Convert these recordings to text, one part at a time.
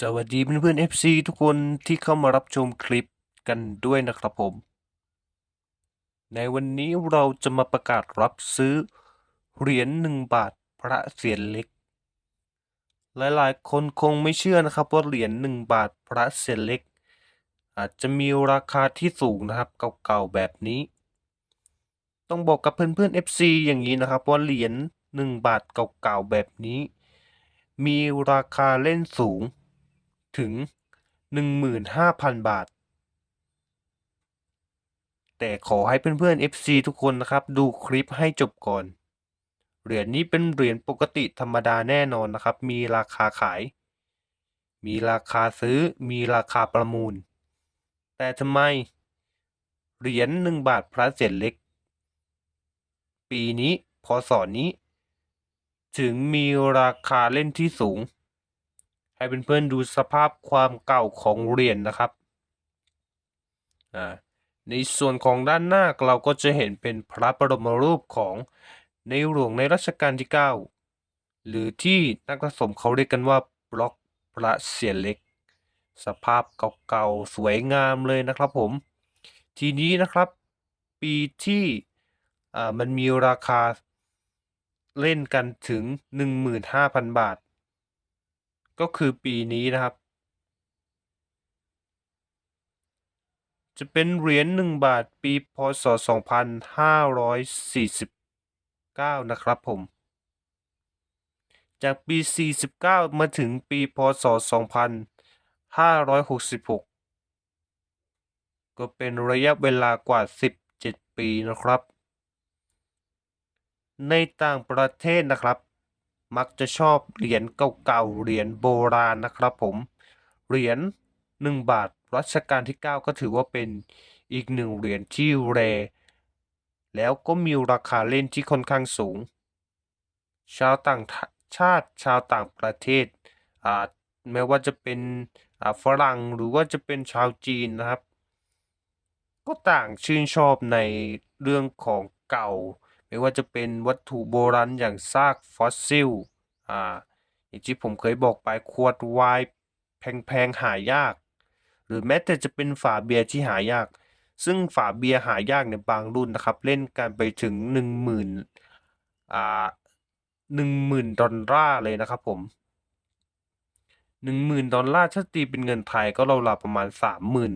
สวัสดีเพื่อนๆ FC ทุกคนที่เข้ามารับชมคลิปกันด้วยนะครับผม ในวันนี้เราจะมาประกาศรับซื้อ เหรียญหนึ่งบาทพระเศียรเล็ก หลายๆ คนคงไม่เชื่อนะครับว่าเหรียญหนึ่งบาทพระเศียรเล็ก อาจจะมีราคาที่สูงนะครับเก่าๆแบบนี้ ต้องบอกกับเพื่อนๆ FC อย่างนี้นะครับว่าเหรียญหนึ่งบาทเก่าๆแบบนี้ มีราคาเล่นสูง ถึง 15,000 บาท แต่ขอให้เพื่อนๆ FC ทุกคนนะครับ ดูคลิปให้จบก่อน เหรียญนี้เป็นเหรียญปกติธรรมดาแน่นอนนะครับ มีราคาขาย มีราคาซื้อ มีราคาประมูล แต่ทำไม เหรียญหนึ่งบาทพระเศษเล็ก ปีนี้พศนี้ ถึงมีราคาเล่นที่สูง ให้เพื่อนๆดูสภาพความเก่าของเหรียญนะครับในส่วนของด้านหน้าเราก็จะเห็นเป็นพระบรมรูปของในหลวงในรัชกาลที่ 9 หรือที่นักสะสมเขาเรียกกันว่าบล็อกพระเศียรเล็ก สภาพเก่าๆสวยงามเลยนะครับผม ทีนี้นะครับปีที่มันมีราคาเล่นกันถึง 15,000 บาท ก็คือปีนี้นะครับ จะเป็นเหรียญหนึ่งบาทปีพศ 2549 นะครับผม จากปี 49 มาถึงปีพศ 2566 ก็เป็นระยะเวลากว่า 17 ปีนะครับ ในต่างประเทศนะครับ มักจะชอบเหรียญเก่าๆเหรียญโบราณนะครับผม เหรียญ1บาทรัชกาลที่ 9 ก็ถือว่าเป็นอีกหนึ่งเหรียญที่แรแล้วก็มีราคาเล่นที่ค่อนข้างสูง ชาวต่างชาติชาวต่างประเทศแม้ว่าจะเป็นฝรั่งหรือว่าจะเป็นชาวจีนนะครับ ก็ต่างชื่นชอบในเรื่องของเก่า ไม่ว่าจะเป็นวัตถุโบราณอย่างซากฟอสซิลอ่าอย่างที่ผมเคยบอกไปขวดไวน์แพงๆหายาก หรือแม้แต่จะเป็นฝาเบียร์ที่หายาก ซึ่งฝาเบียร์หายากในบางรุ่นนะครับ เล่นกันไปถึงหนึ่งหมื่นอ่าหนึ่งหมื่นดอลลาร์เลยนะครับผมหนึ่งหมื่นดอลลาร์ถ้าตีเป็นเงินไทยก็เราวๆประมาณสามหมื่น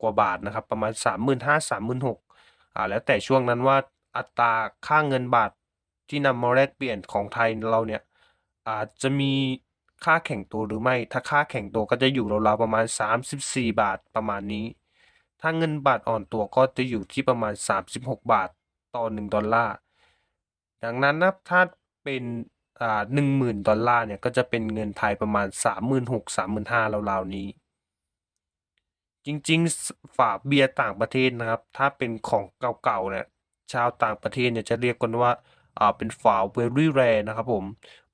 กว่าบาทนะครับ ประมาณสามหมื่นห้าสามหมื่นหกอ่าแล้วแต่ช่วงนั้นว่า อัตราค่าเงินบาทที่นำมาแลกเปลี่ยนของไทยเราเนี่ยอาจจะมีค่าแข่งตัวหรือไม่ ถ้าค่าแข่งตัวก็จะอยู่ราวๆประมาณ 34 บาทประมาณนี้ ถ้าเงินบาทอ่อนตัวก็จะอยู่ที่ประมาณ 36 บาทต่อ 1 ดอลลาร์ ดังนั้นนะถ้าเป็นอ่า10,000ดอลลาร์เนี่ยก็จะเป็นเงินไทยประมาณ 36 35ราวๆนี้ จริงๆ ฝาเบียร์ต่างประเทศนะครับ ถ้าเป็นของเก่าๆเนี่ย ชาวต่างประเทศเนี่ยจะเรียกกันว่าอ่าเป็นฝา very rare นะครับผม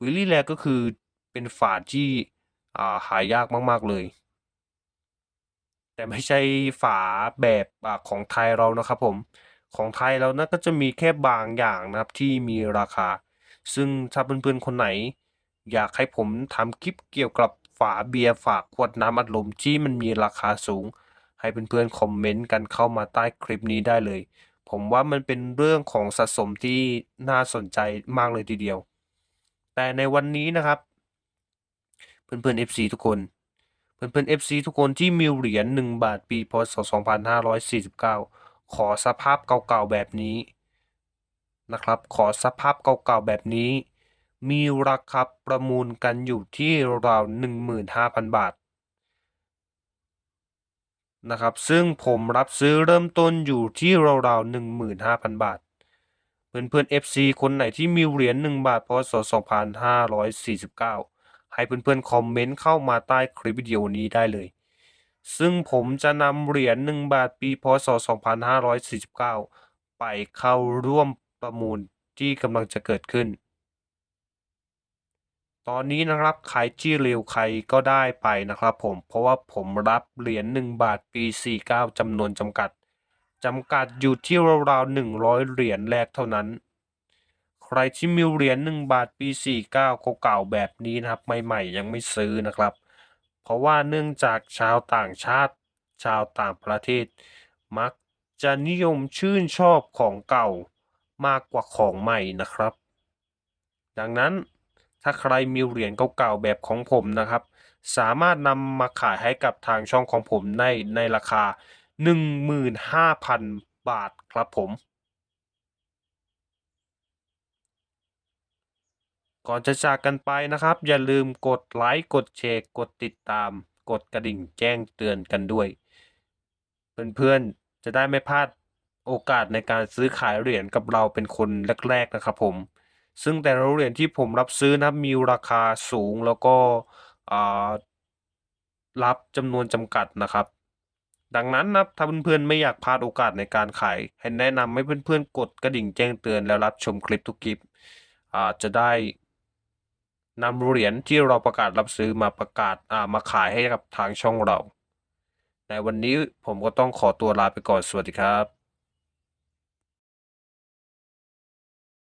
very rare ก็คือเป็นฝาที่อ่าหายากมาก ๆ เลย แต่ไม่ใช่ฝาแบบอ่าของไทยเรานะครับผมของไทยเรานะก็จะมีแค่บางอย่างนะครับที่มีราคา ซึ่งถ้าเพื่อนๆคนไหน อยากให้ผมทำคลิปเกี่ยวกับฝาเบียร์ฝาขวดน้ำอัดลมที่มันมีราคาสูง ให้เพื่อนๆคอมเมนต์กันเข้ามาใต้คลิปนี้ได้เลย ผมว่ามันเป็นเรื่องของสะสมที่น่าสนใจมากเลยทีเดียว แต่ในวันนี้นะครับ เพื่อนๆ FC ทุกคน เพื่อนๆ FC ทุกคนที่มีเหรียญ1บาทปีพศ 2549 ขอสภาพเก่าๆแบบนี้นะครับ ขอสภาพเก่าๆแบบนี้ มีราคาประมูลกันอยู่ที่ราว 15,000 บาท นะครับ ซึ่งผมรับซื้อเริ่มต้นอยู่ที่ราวๆ15,000บาท เพื่อนๆ FC คนไหนที่มีเหรียญ1บาทพศ2549ให้เพื่อนๆคอมเมนต์เข้ามาใต้คลิปวิดีโอนี้ได้เลย ซึ่งผมจะนำเหรียญ1บาทปีพศ2549ไปเข้าร่วมประมูลที่กำลังจะเกิดขึ้น ตอนนี้นะครับใครที่เร็วใครก็ได้ไปนะครับผมเพราะว่าผมรับเหรียญ1บาทปี 49จำนวนจำกัดจำกัดอยู่ที่ราวๆ100 เหรียญแรกเท่านั้น ใครที่มีเหรียญ1บาทปี 49เก่าๆแบบนี้นะครับ ใหม่ๆ ยังไม่ซื้อนะครับ เพราะว่าเนื่องจากชาวต่างชาติ ชาวต่างประเทศ มักจะนิยมชื่นชอบของเก่ามากกว่าของใหม่นะครับ ดังนั้น ถ้าใครมีเหรียญเก่าๆแบบของผมนะครับ สามารถนำมาขายให้กับทางช่องของผมในในราคา 15,000 บาทครับผม ก่อนจะจากกันไปนะครับ อย่าลืมกดไลค์กดแชร์กดติดตาม กดกระดิ่งแจ้งเตือนกันด้วย เพื่อนๆจะได้ไม่พลาดโอกาสในการซื้อขายเหรียญกับเราเป็นคนแรกๆนะครับผม ซึ่งแต่ละเหรียญที่ผมรับซื้อนะมีราคาสูงแล้วก็รับจำนวนจำกัดนะครับ ดังนั้นนะถ้าเพื่อนๆไม่อยากพลาดโอกาสในการขายให้แนะนำให้เพื่อนๆกดกระดิ่งแจ้งเตือนแล้วรับชมคลิปทุกคลิปจะได้นำเหรียญที่เราประกาศรับซื้อมาประกาศามาขายให้กับทางช่องเรา ในวันนี้ผมก็ต้องขอตัวลาไปก่อนสวัสดีครับ